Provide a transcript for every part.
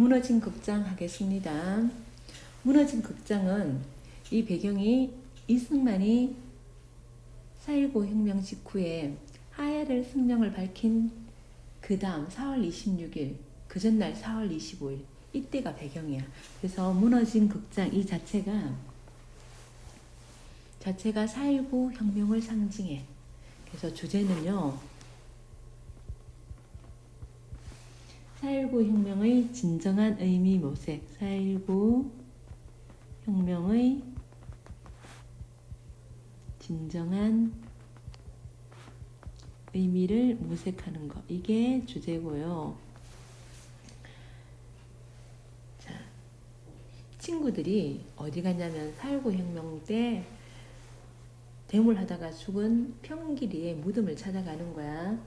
무너진 극장 하겠습니다. 무너진 극장은 이 배경이 이승만이 4.19 혁명 직후에 하야를 승명을 밝힌 그 다음 4월 26일, 그 전날 4월 25일, 이때가 배경이야. 그래서 무너진 극장 이 자체가, 자체가 4.19 혁명을 상징해. 그래서 주제는요, 4.19 혁명의 진정한 의미 모색, 4.19 혁명의 진정한 의미를 모색하는 것. 이게 주제고요. 자, 친구들이 어디 갔냐면 4.19 혁명 때 대물 하다가 죽은 평길이의 무덤을 찾아가는 거야.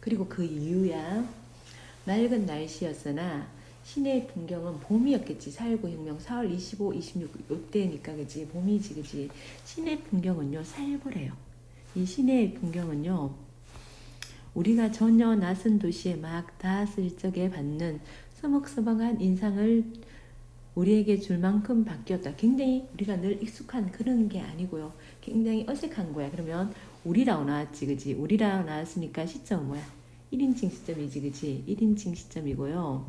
그리고 그 이유야. 맑은 날씨였으나 시내의 풍경은 봄이었겠지. 4.19 혁명 4월 25, 26 요때니까 그지. 봄이지 그지. 시내 풍경은요. 살벌해요. 이 시내의 풍경은요. 우리가 전혀 낯선 도시에 막 닿았을 적에 받는 서먹서먹한 인상을 우리에게 줄 만큼 바뀌었다. 굉장히 우리가 늘 익숙한 그런 게 아니고요. 굉장히 어색한 거야. 그러면 우리라고 나왔지, 그지? 우리라고 나왔으니까 시점은 뭐야? 1인칭 시점이지, 그지? 1인칭 시점이고요.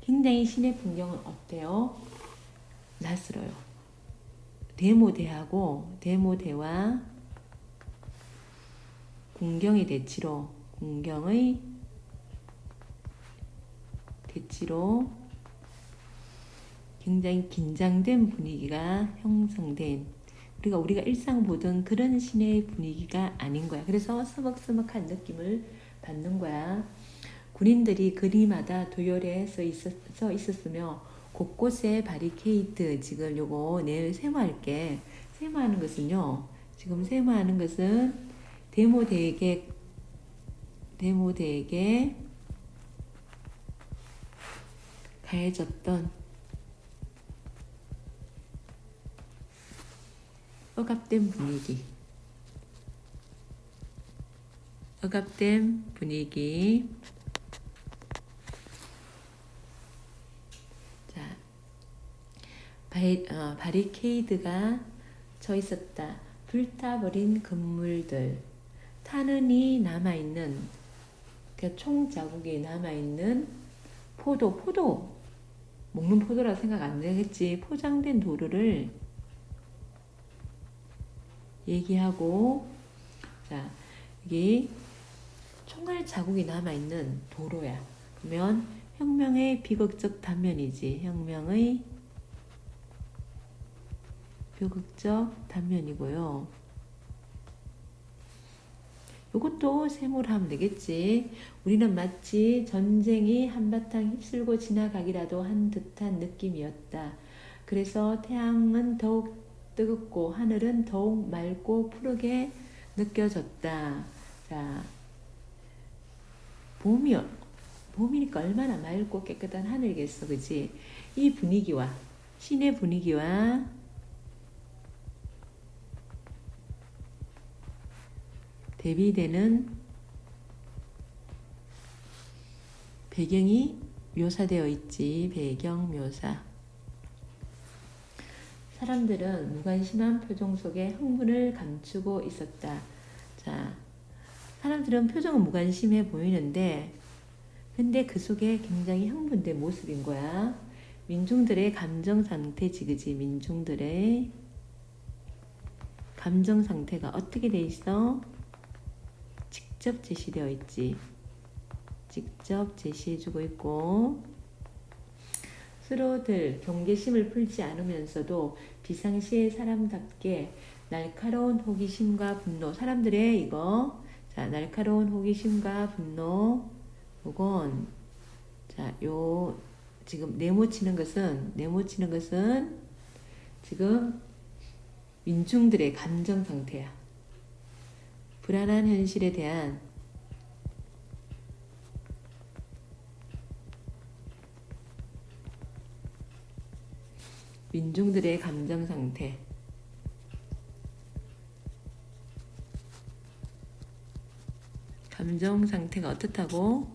굉장히 시내 풍경은 어때요? 낯설어요. 대모대하고 대모대와 공경의 대치로 공경의 대치로 굉장히 긴장된 분위기가 형성된 우리가 우리가 일상 보던 그런 시내의 분위기가 아닌 거야. 그래서 서먹서먹한 느낌을 받는 거야. 군인들이 거리마다 도열에 서, 있었, 서 있었으며 곳곳에 바리케이트 지금 요거 내일 세모할게 세모하는 것은요 지금 세모하는 것은 데모 대에게 데모 대에게 가해졌던 억압된 분위기. 억압된 분위기. 자 바리, 어, 바리케이드가 쳐 있었다. 불타버린 건물들. 탄흔이 남아있는 그총 자국이 남아있는 포도 포도. 먹는 포도라 생각 안 되겠지. 포장된 도로를 얘기하고 자 여기 총알 자국이 남아 있는 도로야 그러면 혁명의 비극적 단면이지 혁명의 비극적 단면이고요 이것도 세모를 하면 되겠지. 우리는 마치 전쟁이 한바탕 휩쓸고 지나가기라도 한 듯한 느낌이었다. 그래서 태양은 더욱 뜨겁고 하늘은 더욱 맑고 푸르게 느껴졌다. 자, 봄이요. 봄이니까 얼마나 맑고 깨끗한 하늘이겠어, 그지? 이 분위기와 시내 분위기와 대비되는 배경이 묘사되어 있지. 배경 묘사. 사람들은 무관심한 표정 속에 흥분을 감추고 있었다. 자, 사람들은 표정은 무관심해 보이는데, 근데 그 속에 굉장히 흥분된 모습인 거야. 민중들의 감정 상태 지, 그지? 민중들의 감정 상태가 어떻게 돼 있어? 직접 제시되어 있지. 직접 제시해주고 있고 스스로들 경계심을 풀지 않으면서도 비상시의 사람답게 날카로운 호기심과 분노 사람들의 이거 자 날카로운 호기심과 분노 요건 자요 지금 네모치는 것은 네모치는 것은 지금 민중들의 감정 상태야. 불안한 현실에 대한 민중들의 감정 상태. 감정 상태가 어떻다고?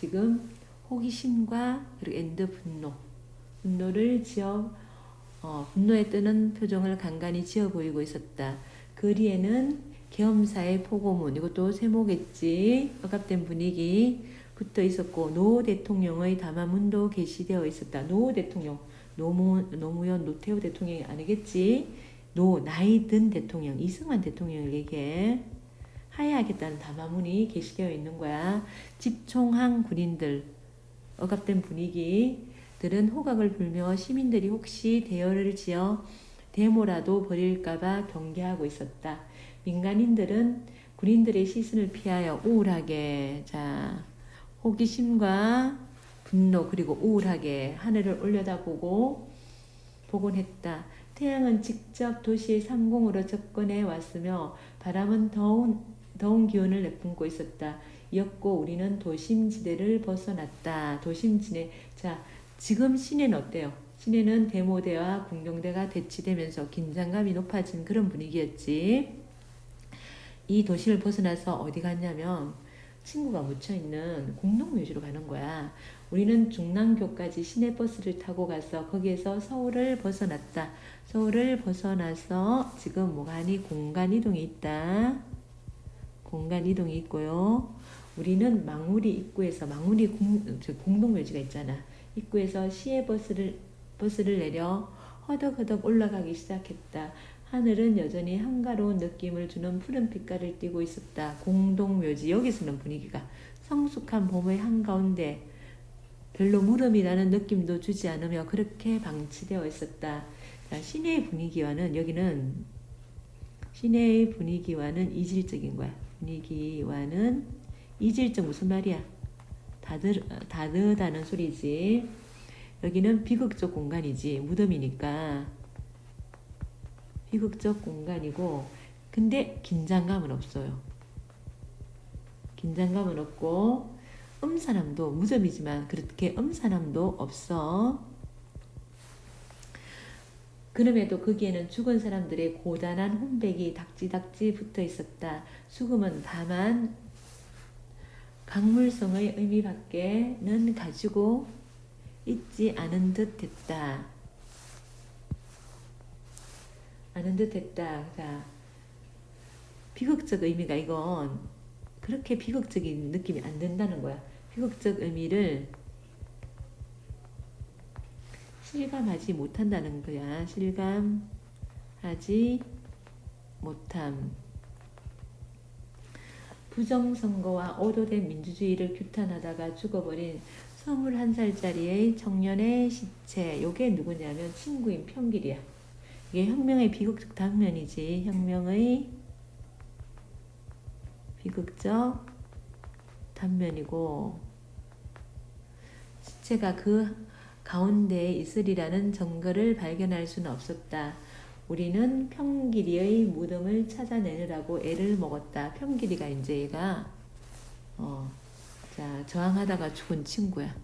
지금 호기심과 그리고 엔드 분노, 분노를 지어 어, 분노에 뜨는 표정을 간간히 지어 보이고 있었다. 거리에는 계엄사의 포고문 이것도 세모겠지 억압된 분위기 붙어 있었고 노 대통령의 담화문도 게시되어 있었다. 노 대통령 노무 노무현 노태우 대통령이 아니겠지? 노 나이 든 대통령 이승만 대통령을 얘기해 하야하겠다는 담화문이 게시되어 있는 거야. 집총한 군인들 억압된 분위기들은 호각을 불며 시민들이 혹시 대열을 지어 데모라도 벌일까봐 경계하고 있었다. 민간인들은 군인들의 시선을 피하여 우울하게 자 호기심과 분노 그리고 우울하게 하늘을 올려다보고 보곤 했다. 태양은 직접 도시의 상공으로 접근해 왔으며 바람은 더운 더운 기운을 내뿜고 있었다. 이었고 우리는 도심지대를 벗어났다. 도심지대 자 지금 시내는 어때요? 시내는 대모대와 공동대가 대치되면서 긴장감이 높아진 그런 분위기였지. 이 도시를 벗어나서 어디 갔냐면 친구가 묻혀 있는 공동묘지로 가는 거야. 우리는 중랑교까지 시내버스를 타고 가서 거기에서 서울을 벗어났다. 서울을 벗어나서 지금 뭐가니 공간 이동이 있다. 공간 이동이 있고요. 우리는 망우리 입구에서 망우리 공동묘지가 있잖아. 입구에서 시외 버스를 버스를 내려 허덕허덕 올라가기 시작했다. 하늘은 여전히 한가로운 느낌을 주는 푸른 빛깔을 띠고 있었다. 공동묘지 여기서는 분위기가 성숙한 봄의 한가운데 별로 나는 느낌도 주지 않으며 그렇게 방치되어 있었다. 자, 시내의 분위기와는 여기는 시내의 분위기와는 이질적인 거야. 분위기와는 이질적 무슨 말이야? 다들 다르다는 소리지. 여기는 비극적 공간이지 무덤이니까 비극적 공간이고 근데 긴장감은 없어요. 긴장감은 없고 음산함도 무덤이지만 그렇게 음산함도 없어. 그럼에도 거기에는 죽은 사람들의 고단한 혼백이 닥지닥지 붙어 있었다. 죽음은 다만 강물성의 의미밖에는 가지고 있지 않은 듯 했다. 않은 듯 했다. 자, 비극적 의미가 이건 그렇게 비극적인 느낌이 안 든다는 거야. 비극적 의미를 실감하지 못한다는 거야. 실감하지 못함. 부정선거와 오도된 민주주의를 규탄하다가 죽어버린 21살짜리의 청년의 시체. 요게 누구냐면 친구인 평길이야. 이게 혁명의 비극적 단면이지. 혁명의 비극적 단면이고 시체가 그 가운데에 있으리라는 증거를 발견할 수는 없었다. 우리는 평길이의 무덤을 찾아내느라고 애를 먹었다. 평길이가 이제 얘가 어, 자 저항하다가 죽은 친구야.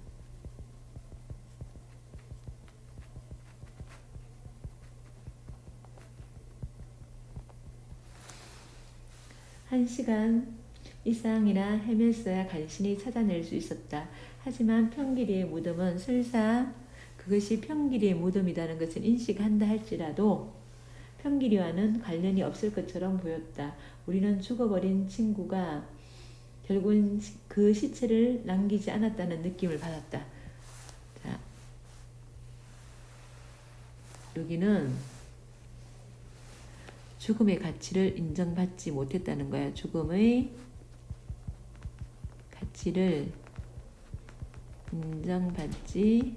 한 시간 이상이나 헤맸어야 간신히 찾아낼 수 있었다. 하지만 평길이의 무덤은 설사 그것이 평길이의 무덤이라는 것을 인식한다 할지라도 평길이와는 관련이 없을 것처럼 보였다. 우리는 죽어버린 친구가 결국은 그 시체를 남기지 않았다는 느낌을 받았다. 자, 여기는 죽음의 가치를 인정받지 못했다는 거야. 죽음의 가치를 인정받지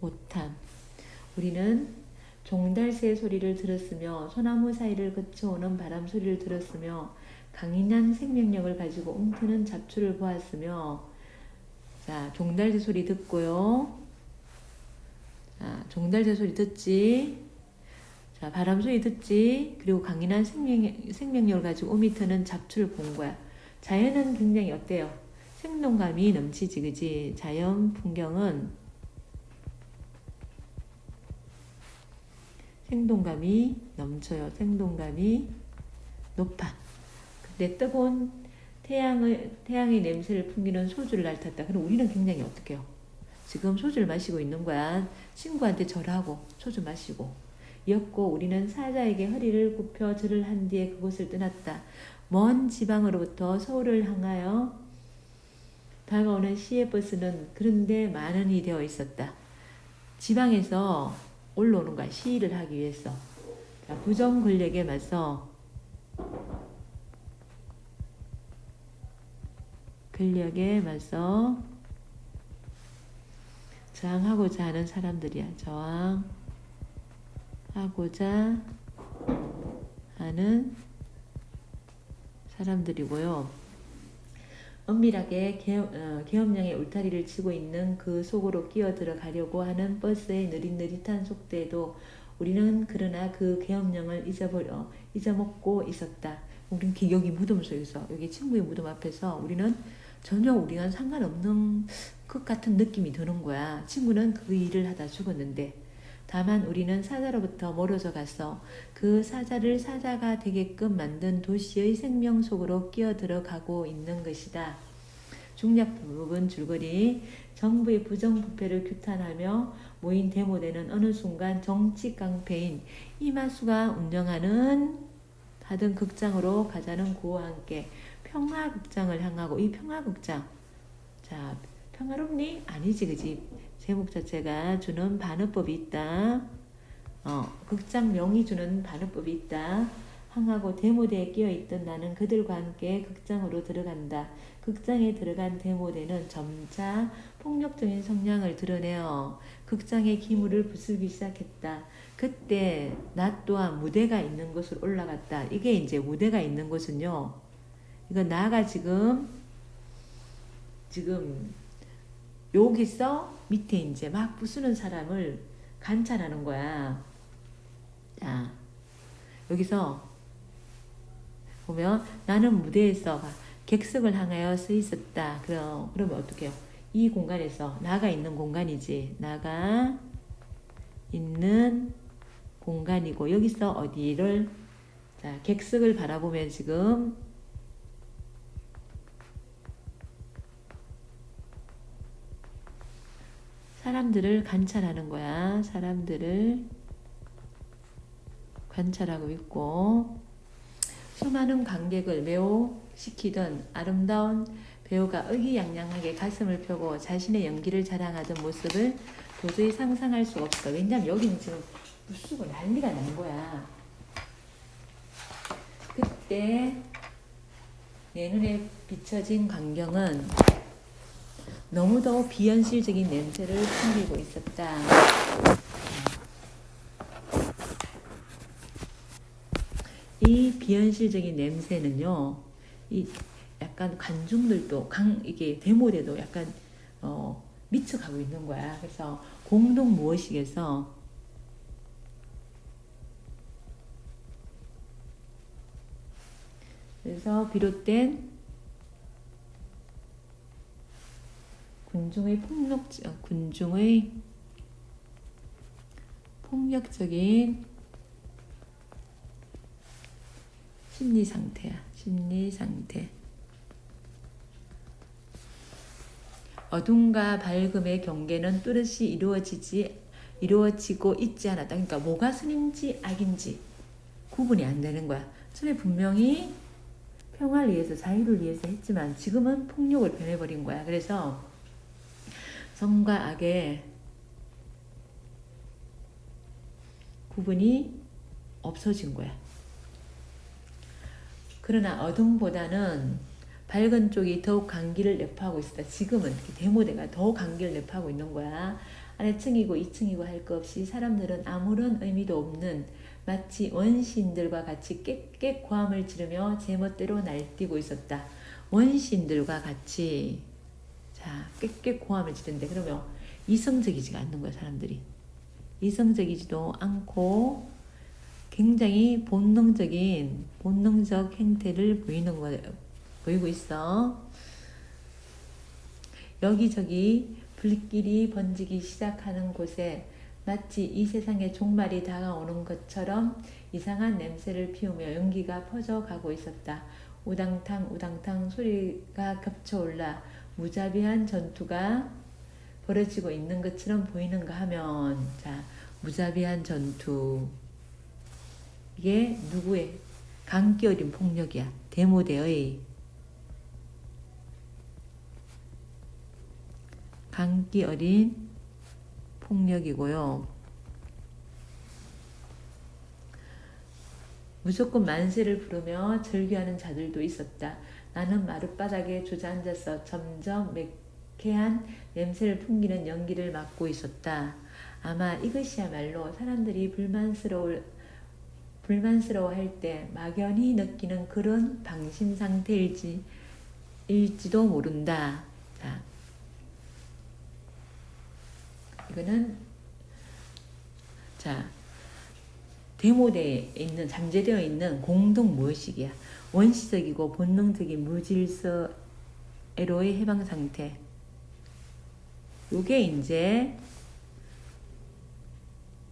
못함. 우리는 종달새 소리를 들었으며 소나무 사이를 거쳐오는 바람 소리를 들었으며 강인한 생명력을 가지고 움트는 잡초를 보았으며 자 종달새 소리 듣고요. 자 종달새 소리 듣지. 자 바람 소리 듣지. 그리고 강인한 생명, 생명력을 가지고 오미트는 잡초를 본 거야. 자연은 굉장히 어때요? 생동감이 넘치지 그지? 자연 풍경은 생동감이 넘쳐요. 생동감이 높아. 근데 뜨거운 태양의 태양의 냄새를 풍기는 소주를 핥았다. 그럼 우리는 굉장히 어떻게요? 지금 소주를 마시고 있는 거야. 친구한테 절하고 소주 마시고. 였고 우리는 사자에게 허리를 굽혀 절을 한 뒤에 그곳을 떠났다. 먼 지방으로부터 서울을 향하여 다가오는 시외버스는 그런데 만원이 되어 있었다. 지방에서 올라오는 거야. 시위를 하기 위해서. 자, 부정 권력에 맞서 권력에 맞서 저항하고자 하는 사람들이야. 저항 하고자 하는 사람들이고요. 은밀하게 계엄, 어, 계엄령의 울타리를 치고 있는 그 속으로 끼어 들어가려고 하는 버스의 느릿느릿한 속도에도 우리는 그러나 그 계엄령을 잊어버려 잊어먹고 있었다. 우리는 기- 여기 무덤 속에서 여기 친구의 무덤 앞에서 우리는 전혀 우리가 상관없는 것 같은 느낌이 드는 거야. 친구는 그 일을 하다 죽었는데 다만 우리는 사자로부터 멀어져 가서 그 사자를 사자가 되게끔 만든 도시의 생명 속으로 끼어 들어가고 있는 것이다. 중략 부분 줄거리 정부의 부정부패를 규탄하며 모인 데모대는 어느 순간 정치 깡패인 이마수가 운영하는 하던 극장으로 가자는 구호와 함께 평화극장을 향하고 이 평화극장 자 평화롭니 아니지 그지 제목 자체가 주는 반어법이 있다 어 극장 명이 주는 반어법이 있다 항하고 데모대에 끼어 있던 나는 그들과 함께 극장으로 들어간다 극장에 들어간 데모대는 점차 폭력적인 성향을 드러내어 극장의 기물을 부수기 시작했다. 그때 나 또한 무대가 있는 곳으로 올라갔다. 이게 이제 무대가 있는 곳은요. 이거 나가 지금 지금 여기서 밑에 이제 막 부수는 사람을 관찰하는 거야. 자, 여기서 보면 나는 무대에서 객석을 향하여 서 있었다. 그럼 그러면 어떻게 해요? 이 공간에서 나가 있는 공간이지. 나가 있는 공간이고 여기서 어디를 자, 객석을 바라보면 지금 사람들을 관찰하는 거야. 사람들을 관찰하고 있고 수많은 관객을 매우 시키던 아름다운 배우가 의기양양하게 가슴을 펴고 자신의 연기를 자랑하던 모습을 도저히 상상할 수가 없어. 왜냐면 여기는 지금 부수고 난리가 난 거야. 그때 내 눈에 비춰진 광경은 너무도 비현실적인 냄새를 풍기고 있었다. 이 비현실적인 냄새는요, 이 약간 관중들도 강 이게 데모대도 약간 어 미쳐가고 있는 거야. 그래서 공동 무엇이겠어? 그래서 비롯된 군중의 폭력 어, 군중의 폭력적인 심리 상태야. 심리 상태. 어둠과 밝음의 경계는 뚜렷이 이루어지지 이루어지고 있지 않았다. 그러니까 뭐가 선인지 악인지 구분이 안 되는 거야. 처음에 분명히 평화를 위해서 자유를 위해서 했지만 지금은 폭력을 변해버린 거야. 그래서 선과 악의 구분이 없어진 거야. 그러나 어둠보다는 밝은 쪽이 더욱 강기를 내포하고 있었다. 지금은 데모대가 더 강기를 내포하고 있는 거야. 아래층이고 2층이고 할 것 없이 사람들은 아무런 의미도 없는 마치 원시인들과 같이 깨깨 고함을 지르며 제멋대로 날뛰고 있었다. 원시인들과 같이 자 깨깨 고함을 지른데 그러면 이성적이지가 않는 거야 사람들이. 이성적이지도 않고 굉장히 본능적인 본능적 행태를 보이는 거 보이고 있어. 여기저기 불길이 번지기 시작하는 곳에 마치 이 세상의 종말이 다가오는 것처럼 이상한 냄새를 피우며 연기가 퍼져가고 있었다. 우당탕 우당탕 소리가 겹쳐올라 무자비한 전투가 벌어지고 있는 것처럼 보이는가 하면 자 무자비한 전투 이게 누구의 강기 어린 폭력이야 데모데의 강기 어린 폭력이고요. 무조건 만세를 부르며 절규하는 자들도 있었다. 나는 마룻바닥에 주저앉아서 점점 매캐한 냄새를 풍기는 연기를 맡고 있었다. 아마 이것이야말로 사람들이 불만스러울 불만스러워할 때 막연히 느끼는 그런 방심 상태일지 일지도 모른다. 자, 이거는 자 데모대에 있는 잠재되어 있는 공동 무의식이야. 원시적이고 본능적인 무질서 에로의 해방 상태. 요게 이제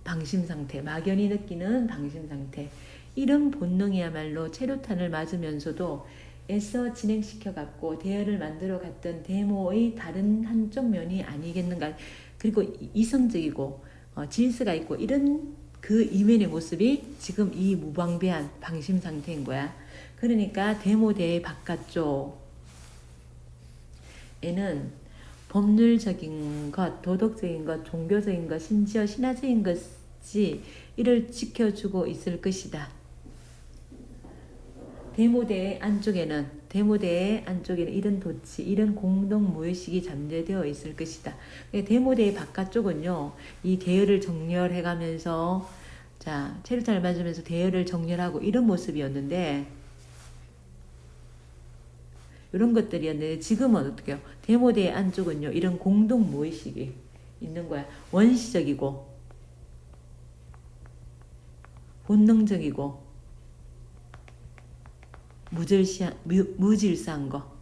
방심 상태, 막연히 느끼는 방심 상태. 이런 본능이야말로 체류탄을 맞으면서도 애써 진행시켜 갖고 대열을 만들어 갔던 데모의 다른 한쪽 면이 아니겠는가. 그리고 이성적이고 어, 질서가 있고 이런 그 이면의 모습이 지금 이 무방비한 방심 상태인 거야. 그러니까 데모대의 바깥쪽 에는 법률적인 것, 도덕적인 것, 종교적인 것, 심지어 신화적인 것이 이를 지켜주고 있을 것이다. 데모대의 안쪽에는 데모대의 안쪽에는 이런 도치, 이런 공동 무의식이 잠재되어 있을 것이다. 데모대의 바깥쪽은요, 이 대열을 정렬해가면서, 자, 체류탄을 맞으면서 대열을 정렬하고 이런 모습이었는데, 이런 것들이었는데, 지금은 어떻게 요 데모대의 안쪽은요, 이런 공동 무의식이 있는 거야. 원시적이고, 본능적이고, 무질시한, 무, 무질서한 거.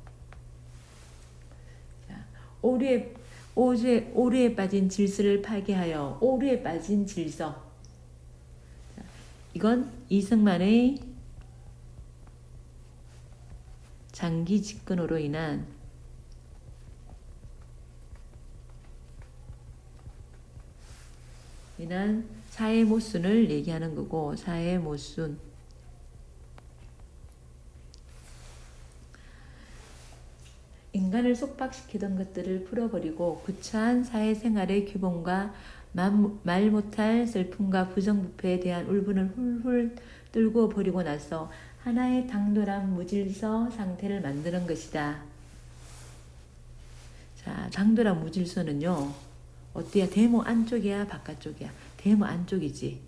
자, 오류에, 오류에, 오류에 빠진 질서를 파괴하여 오류에 빠진 질서. 자, 이건 이승만의 장기 집권으로 인한 인한 사회 모순을 얘기하는 거고 사회 모순 인간을 속박시키던 것들을 풀어버리고 구차한 사회생활의 규범과 말 못할 슬픔과 부정부패에 대한 울분을 훌훌 떨고 버리고 나서 하나의 당돌한 무질서 상태를 만드는 것이다. 자, 당돌한 무질서는요, 어때야? 데모 안쪽이야, 바깥쪽이야? 데모 안쪽이지.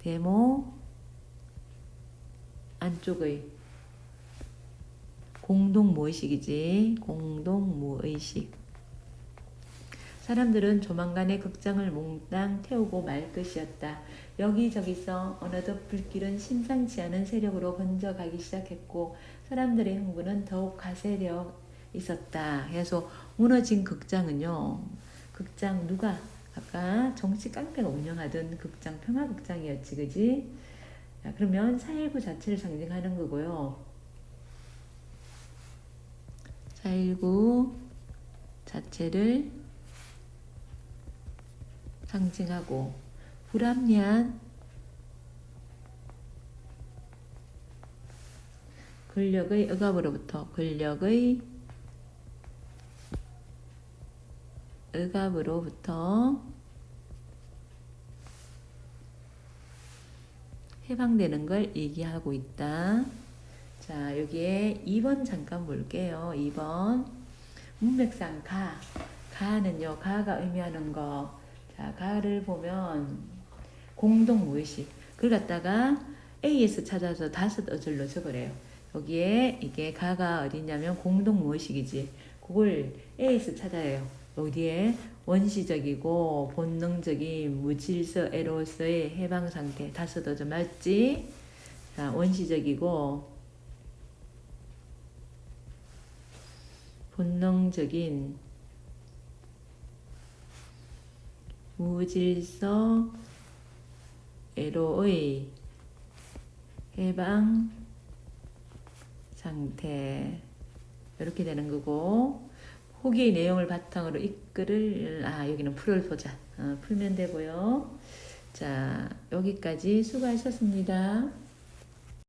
데모 안쪽의 공동 무의식이지. 공동 무의식. 사람들은 조만간에 극장을 몽땅 태우고 말 것이었다. 여기저기서 어느덧 불길은 심상치 않은 세력으로 번져가기 시작했고 사람들의 흥분은 더욱 가세되어 있었다. 그래서 무너진 극장은요. 극장 누가 아까 정치 깡패가 운영하던 극장 평화극장이었지 그지? 자, 그러면 4.19 자체를 상징하는 거고요. 419 자체를 상징하고 불합리한 권력의 억압으로부터 권력의 억압으로부터 해방되는 걸 얘기하고 있다. 자, 여기에 2번 잠깐 볼게요. 2번. 문맥상 가. 가는요, 가가 의미하는 거. 자, 가를 보면 공동 무의식. 그걸 갖다가 AS 찾아서 다섯 어절로 적으래요. 여기에 이게 가가 어디냐면 공동 무의식이지. 그걸 AS 찾아요. 어디에 원시적이고 본능적인 무질서 에로서의 해방 상태 다섯 어절 맞지? 자, 원시적이고 본능적인 무질서 에로의 해방 상태. 이렇게 되는 거고 후기의 내용을 바탕으로 이 글을 아 여기는 풀을 보자. 어, 풀면 되고요. 자 여기까지 수고하셨습니다.